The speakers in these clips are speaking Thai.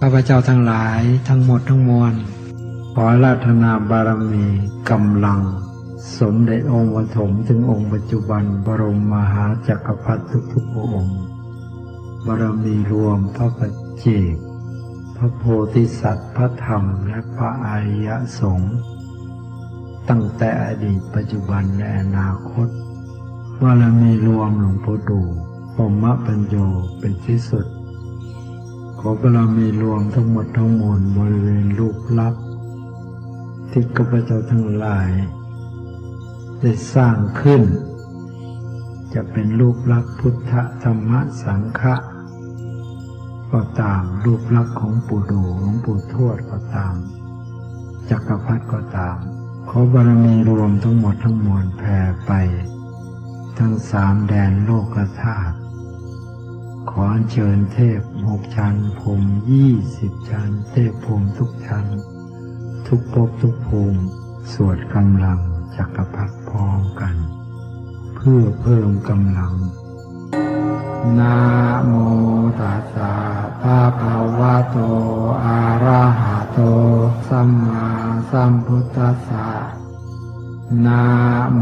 ข้าพเจ้าทั้งหลายทั้งหมดทั้งมวล ขอราธนาบารมีกำลัง สมเด็จองค์ปฐมถึงองค์ปัจจุบันบรมมหาจักรพรรดิทุกๆพระองค์ บารมีรวมพระปัจเจกพระโพธิสัตว์พระธรรมและพระอริยสงฆ์ตั้งแต่อดีตปัจจุบันและอนาคตบารมีรวมหลวงพ่อดูพรหมปัญโยเป็นที่สุด ขอบารมีรวมทั้งหมดทั้งมวลบริเวณรูปลักษ์ที่ข้าพเจ้าทั้งหลาย ได้สร้างขึ้น จะเป็นรูปลักษณ์พุทธธรรมสังฆะก็ตามรูปลักษณ์ของปู่ดูหลวงปู่ทวดก็ตาม จักรพรรดิก็ตาม ขอบารมีรวมทั้งหมดทั้งมวลแผ่ไป ทั้งสามแดนโลกธาตุ ขอเชิญเทพหกชั้นพรมยี่สิบชั้น เทพพรมทุกชั้น ทุกภพทุกภูมิสวดกำลังจักรพรรดิพร้อมกัน เพื่อเพิ่มกำลังนะโมตัสสะภะคะวะโต อะระหะโต สัมมาสัมพุทธัสสะ นะโม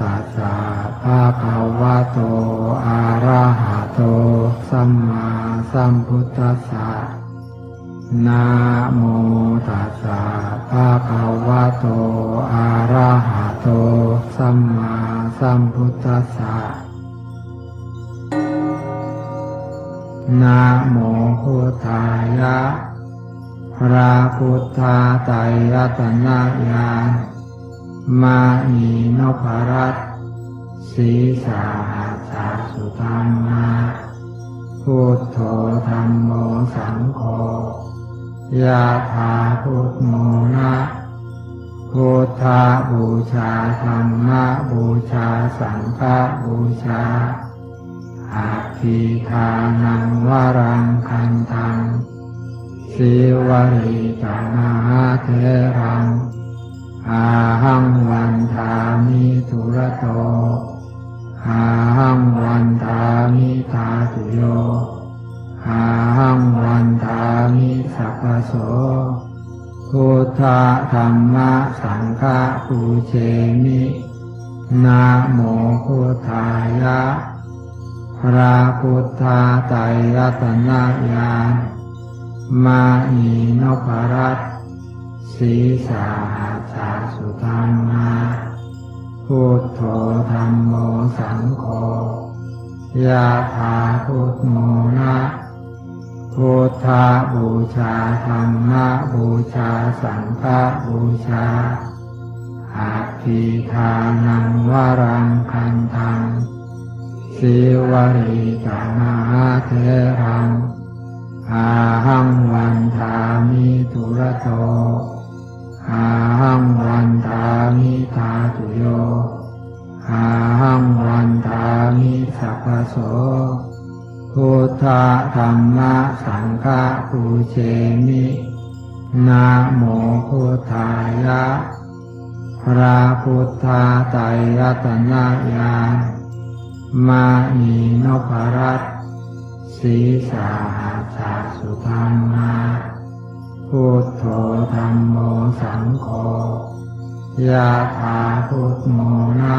ตัสสะภะคะวะโต อะระหะโต สัมมาสัมพุทธัสสะนะโมตัสสะภะคะวะโต อะระหะโต สัมมาสัมพุทธัสสะนะโมพุทธายะพระพุทธาไตรรัตนญาณ มานีนพรัตน์สีสาหัสสสุธรรมาพุทโธธรรมโมสังโฆยะถาพุทโมนะพุทธาบูชาธรรมะบูชาสังฆบูชาอาทิทานังวรังคันทังสิวริตานาเทรัง อาหังวันทามิทุระโตอาหังวันทามิทาตุโยอาหังวันทามิสัพพโสพุทธธรรมะสังฆปูเชมินะโมพุทธายะพระพุทธาไตรรัตนญาณมานีนพรัตน สีสาหัสสสุธรรมาพุทโธธรรมโมสังโฆยะถาพุทโมนะพุทธาบูชาธรรมะบูชาสังฆบูชาอาทิทานังวรังคันทังสิวริตานาเทรังอาหังวันทามิทุระโต อาหังวันทามิทาตุโยอาหังวันทามิสัพพโสพุทธธรรมะสังฆปูเชมินะโมพุทธายะ พระพุทธาไตรรัตนญาณมานีนพรัตสีสาหัสสสุธรรมา พุทโธธรรมโมสังโฆยะถาพุทโมนะ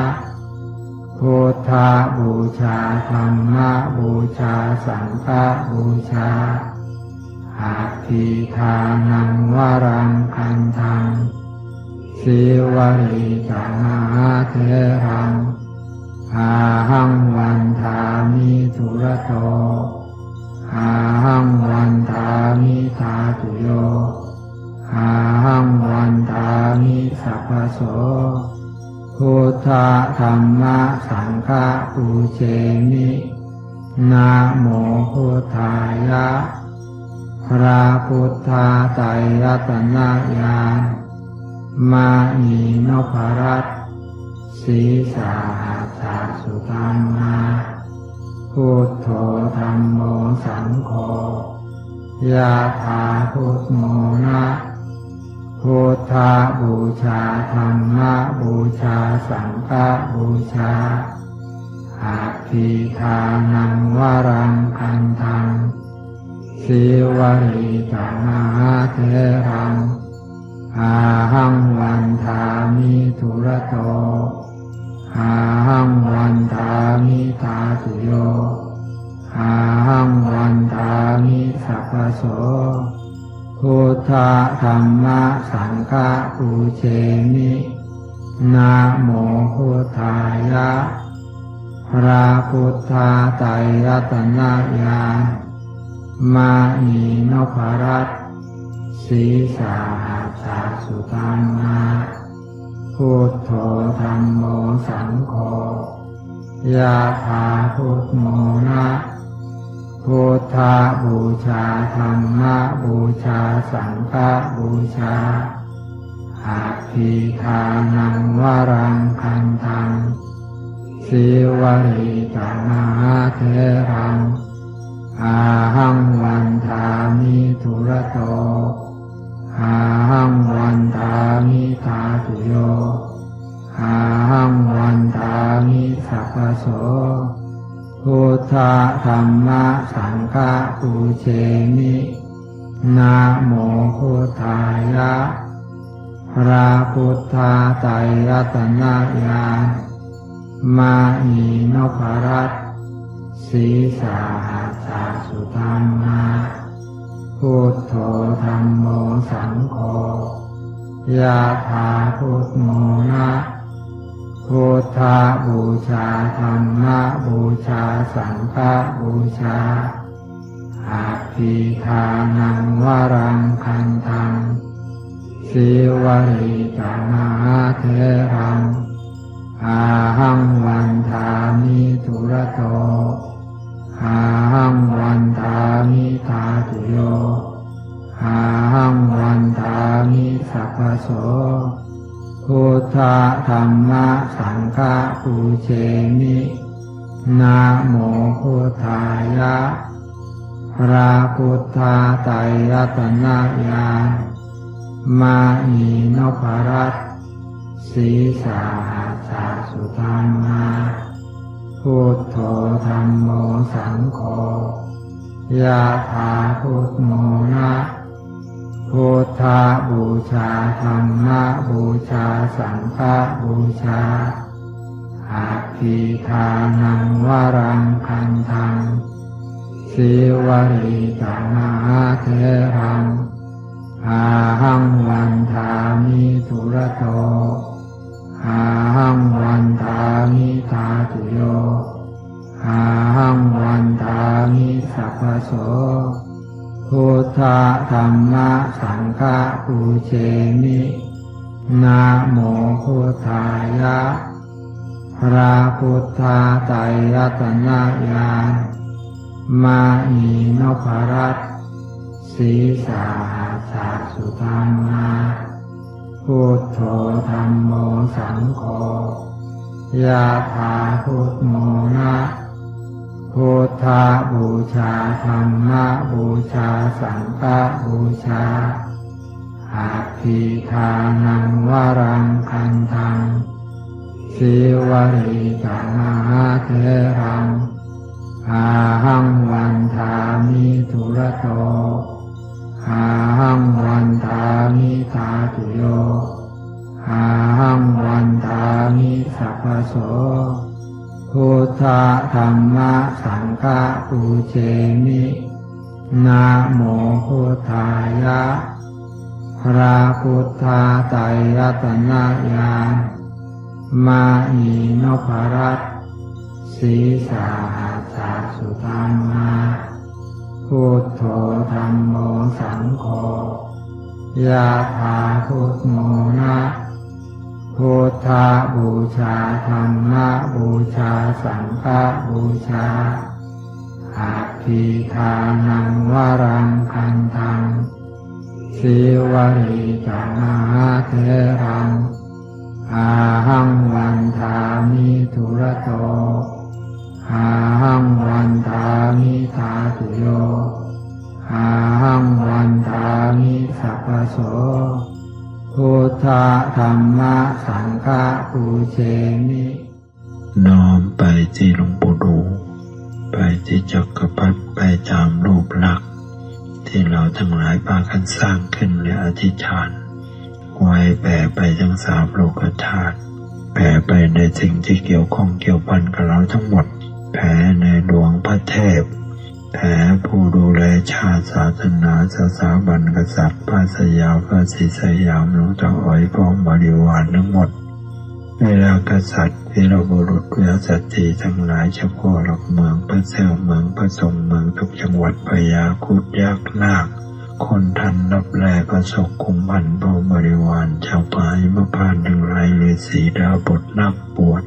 พุทธาบูชาธรรมบูชาสังฆบูชาอาทิทานังวรังคันทังสิวริตานาเทรังอาหังวันทามิทุระโต อาหังวันทามิทาตุโยอาหังวันทามิสัพพโสพุทธธรรมะสังฆปูเชมินะโมพุทธายะ พระพุทธาไตรรัตนญาณมานีนพรัตน์สีสาหัสสสุธรรมา พุทโธธรรมโมสังโฆยะถาพุทโมนะพุทธาบูชาธรรมบูชาสังฆบูชาอาทิทานังวรังคันทังสสีวริตมหาเทรังอาหังวันทามิทุระโต อาหังวันทามิตาตุโยอาหังวันทามิสัพพโสพุทธธรรมะสังฆปูเชมินะโมพุทธายะพระพุทธไตรรัตนญามานีนพรัตน์ศีสาหัสาสุธรรมา พุทโธธรรมโมสังโฆยาธาพุทโมนะพุทธบูชาธรรมะบูชาสังฆบูชาอาภิทานังวรังคันทังสิวริตมหาเทรังอาหังวันทามิทุระโต อาหังวันทามิทาตุโยอาหังวันทามิสัพพโสพุทธธรรมะสังฆปูเชมินะโมพุทธายะพระพุทธไตรรัตนญาณมานีนพรัตศีสาหัสาสุธรรมา พุทโธธรรมโมสังโฆยาธาพุทโมนะพุทธบูชาธรรมะบูชาสังฆบูชาอาภิทานังวรังคันทังสิวริตมาเทรังอาหังวันทามิทุระโต อาหังวันทามิทาตุโยอาหังวันทามิสัพพโสพุทธธรรมะสังฆปูเชมินะโมพุทธายะพระพุทธไตรรัตนญาณมานีนพรัตน์ศีสาหัสาสุธรรมา พุทโธธรรมโมสังโฆยาธาพุทโมนะพุทธบูชาธรรมะบูชาสังฆบูชาอาภิทานังวรังคันทังสิวริตมหาเทรังอาหังวันทามิทุระโต อาหังวันทามิทาตุโยอาหังวันทามิสัพพโสพุทธธรรมะสังฆปูเชมินะโมพุทธายะพระพุทธไตรตนะญาณมานีนพรัตน์ศีสาหัสาสุธรรมา พุทโธธรรมโมสังโฆยาธาพุทโมนะพุทธบูชาธรรมบูชาสังฆบูชาอาภิทานังวรังคันทังสิวริตมาเทรังอาหังวันทามิทุระโต อาหังวันทามิทาตุโยอาหังวันทามิสัพพโสพุทธธรรมะสังฆปูเชมินะโมพุทธายะพระพุทธไตรรัตนญาณมานีนพรัตน์ศีสาหัสาสุธรรมา พุทโธธรรมโมสังโฆยาธาพุทโมนะพุทธบูชาธรรมบูชาสังฆบูชาอาภิทานังวรังคันทังสิวริตมหาเทรังอาหังวันทามิทุระโต อาหังวันทามิทาตุโยอาหังวันทามิสัพพโสพุทธธรรมะสังฆปูเชมิน้อมไปที่หลวงปู่ดู ไปที่จักรพรรดิไปตามรูปลักษณ์ที่เราทั้งหลายพากันสร้างขึ้นและอธิษฐานไว้แผ่ไปทั้งสามโลกธาตุแผ่ไปในสิ่งที่เกี่ยวข้องเกี่ยวพันกับเราทั้งหมด แผ่ในหลวงพระเทพ แผ่ผู้ดูแลชาติศาสนาสถาบันกษัตริย์พระสยามพระศรีสยามหลวงตาอ๋อยพร้อมบริวารทั้งหมด เวลากษัตริย์วีรบุรุษเวลาสตรีทั้งหลายเฉพาะหลักเมืองพระเซลเมืองพระทรงเมืองทุกจังหวัดพยาคุดยากนาคคนทันรับแลประสบคุมพันพระบริวารชาวป่าหิมพานต์ทั้งหลายฤาษีดาวบทนักบวช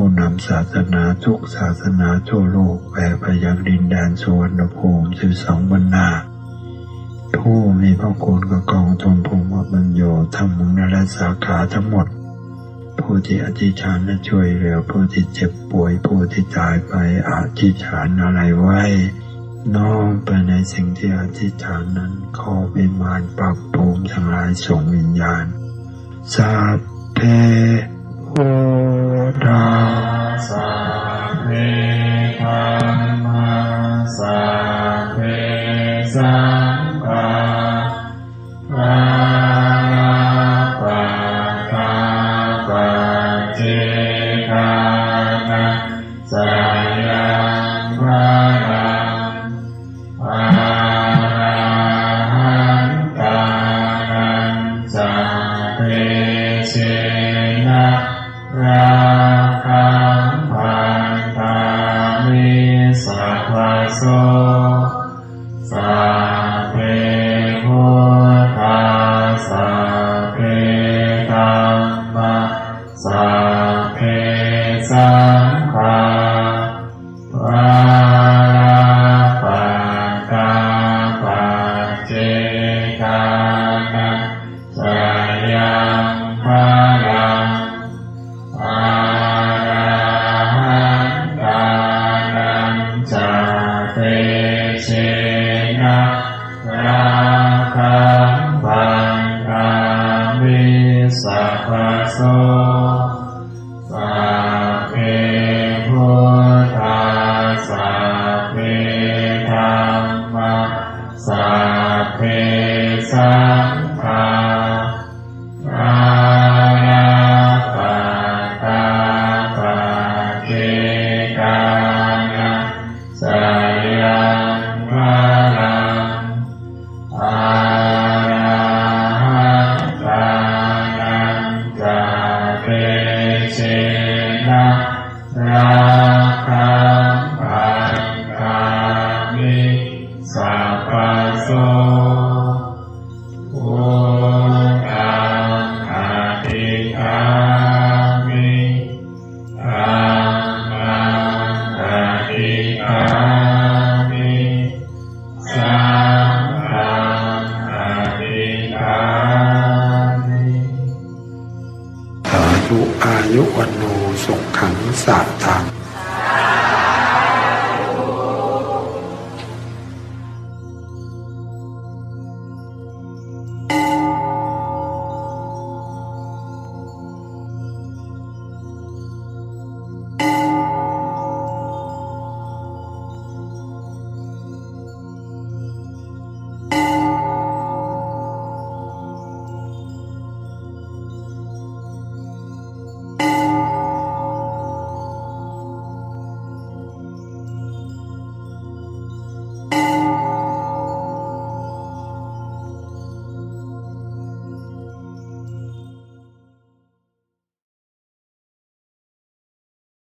ผู้นำศาสนาทุกศาสนาทั่วโลกแผ่ไปยังดินแดนสุวรรณภูมิสิบสองบรรณาผู้มีพระคุณกับกองทุนภูมิบรรโยธรรมงและสาขาทั้งหมด ผู้ที่อธิษฐานและช่วยเหลือผู้ที่เจ็บป่วยผู้ที่ตายไปอธิษฐานอะไรไว้ น้อมไปในสิ่งที่อธิษฐานนั้นขอวิมานปรับภูมิทั้งหลายส่งวิญญาณสัพเพโอ สั ยุวันโสุขขังสาตัง